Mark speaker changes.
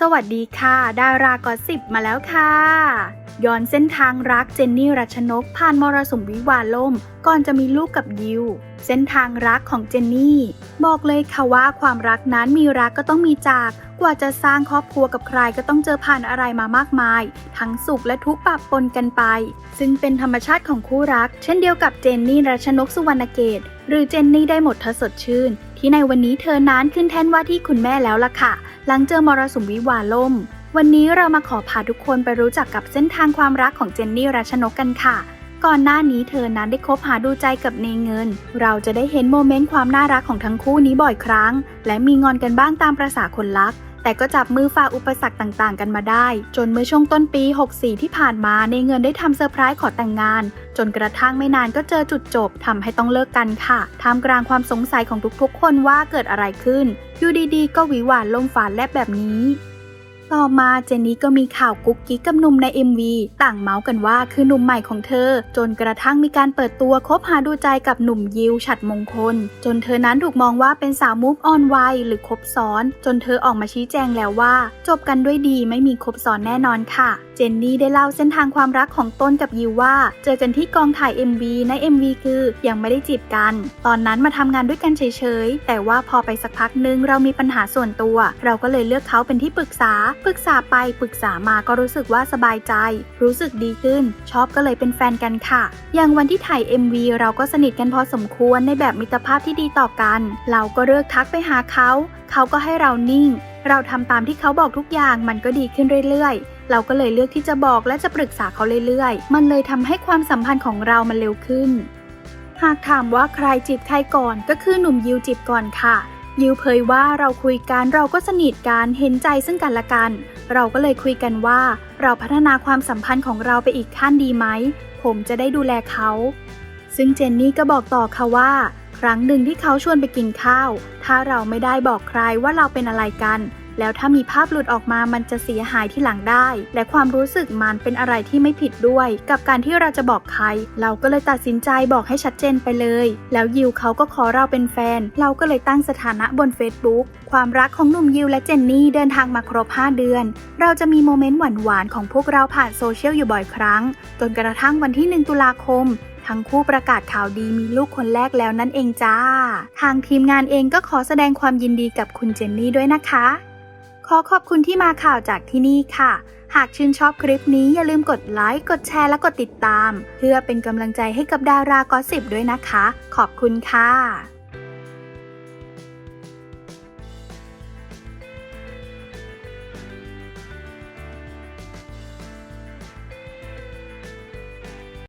Speaker 1: สวัสดีค่ะ ดารากอสิบมาแล้วค่ะย้อนเส้นทางรักเจนนี่รัชนกผ่านมรสุมวิวาล่ม ก่อนจะมีลูกกับยิว เส้นทางรักของเจนนี่ บอกเลยค่ะว่าความรักนั้นมีรักก็ต้องมีจาก กว่าจะสร้างครอบครัวกับใครก็ต้องเจอผ่านอะไรมามากมาย ทั้งสุขและทุกข์ปะปนกันไป ซึ่งเป็นธรรมชาติของคู่รัก เช่นเดียวกับเจนนี่รัชนกสุวรรณเกตหรือเจนนี่ได้หมดทสดชื่น ที่ในวันนี้เธอนั้นขึ้นแท่นว่าที่คุณแม่แล้วล่ะค่ะ หลังเจอมรสุมวิวาล่ม วันนี้เรามาขอพาทุกคนไปรู้จักกับเส้นทางความรักของเจนนี่รัชนกกันค่ะ ก่อนหน้านี้เธอนั้นได้คบหาดูใจกับเนเงิน เราจะได้เห็นโมเมนต์ความน่ารักของทั้งคู่นี้บ่อยครั้ง และมีงอนกันบ้างตามประษาคนรัก แต่ก็จับมือฝ่าอุปสรรคต่างๆ กันมาได้ จนเมื่อช่วงต้นปี 64 ที่ผ่านมาในเงินได้ทำเซอร์ไพรส์ขอแต่งงาน จนกระทั่งไม่นานก็เจอจุดจบทำให้ต้องเลิกกันค่ะท่ามกลางความสงสัยของทุกๆ คนว่าเกิดอะไรขึ้นอยู่ดีๆ ก็หวิหวานลมฝานแลบแบบนี้ ต่อมาเจนนี่ก็มีข่าวกุ๊กกิ๊กกับหนุ่มใน MV ต่างเมาส์กันว่าคือหนุ่มใหม่ของเธอ จนกระทั่งมีการเปิดตัวคบหาดูใจกับหนุ่มยิวฉัดมงคล จนเธอนั้นถูกมองว่าเป็นสาวมูฟออนไวหรือคบซ้อน จนเธอออกมาชี้แจงแล้วว่า จบกันด้วยดีไม่มีคบซ้อนแน่นอนค่ะ เจนนี่ได้เล่าเส้นทางความรักของต้นกับยิวว่า เจอกันที่กองถ่าย MV ใน MV คือยังไม่ได้จีบกัน ตอนนั้นมาทำงานด้วยกันเฉยๆแต่ว่าพอไปสักพักหนึงเรามีปัญหาส่วนตัว เราก็เลยเลือกเขาเป็นที่ปรึกษาปรึกษาไปปรึกษามาก็รู้สึกว่าสบายใจ รู้สึกดีขึ้น ชอบก็เลยเป็นแฟนกันค่ะ อย่างวันที่ถ่าย MV เราก็สนิทกันพอสมควรในแบบมิตรภาพที่ดีต่อกัน เราก็เลือกทักไปหาเขา เขาก็ให้เรานิ่ง เราทำตามที่เขาบอกทุกอย่างมันก็ดีขึ้นเรื่อยๆเราก็เลยเลือกที่จะบอกและจะปรึกษาเขาเรื่อยๆ มันเลยทำให้ความสัมพันธ์ของเรามันเร็วขึ้น หากถามว่าใครจีบใครก่อนก็คือหนุ่มยิวจีบก่อนค่ะ ยิวเผยว่าเราคุยกันเราก็สนิทกันเห็นใจซึ่งกันและกัน เราก็เลยคุยกันว่า เราพัฒนาความสัมพันธ์ของเราไปอีกขั้นดีไหม ผมจะได้ดูแลเขา ซึ่งเจนนี่ก็บอกต่อค่ะว่า ครั้งหนึ่งที่เขาชวนไปกินข้าว ถ้าเราไม่ได้บอกใครว่าเราเป็นอะไรกัน แล้วถ้ามีภาพหลุดออกมามันจะเสียหายที่หลังได้ และความรู้สึกมันเป็นอะไรที่ไม่ผิดด้วย กับการที่เราจะบอกใคร เราก็เลยตัดสินใจบอกให้ชัดเจนไปเลย แล้วยิวเขาก็ขอเราเป็นแฟน เราก็เลยตั้งสถานะบน Facebook ความรักของหนุ่มยิวและเจนนี่เดินทางมาครบ 5 เดือน เราจะมีโมเมนต์หวานๆของพวกเราผ่านโซเชียลอยู่บ่อยครั้ง จนกระทั่งวันที่ 1 ตุลาคมทั้งคู่ประกาศข่าวดีมีลูกคนแรกแล้วนั่นเองจ้า ทางทีมงานเองก็ขอแสดงความยินดีกับคุณเจนนี่ด้วยนะคะ ขอขอบคุณที่มาข่าวจากที่นี่ค่ะ หากชื่นชอบคลิปนี้อย่าลืมกดไลค์ กดแชร์และกดติดตาม เพื่อเป็นกำลังใจให้กับดารากอสสิบด้วยนะคะ ขอบคุณค่ะ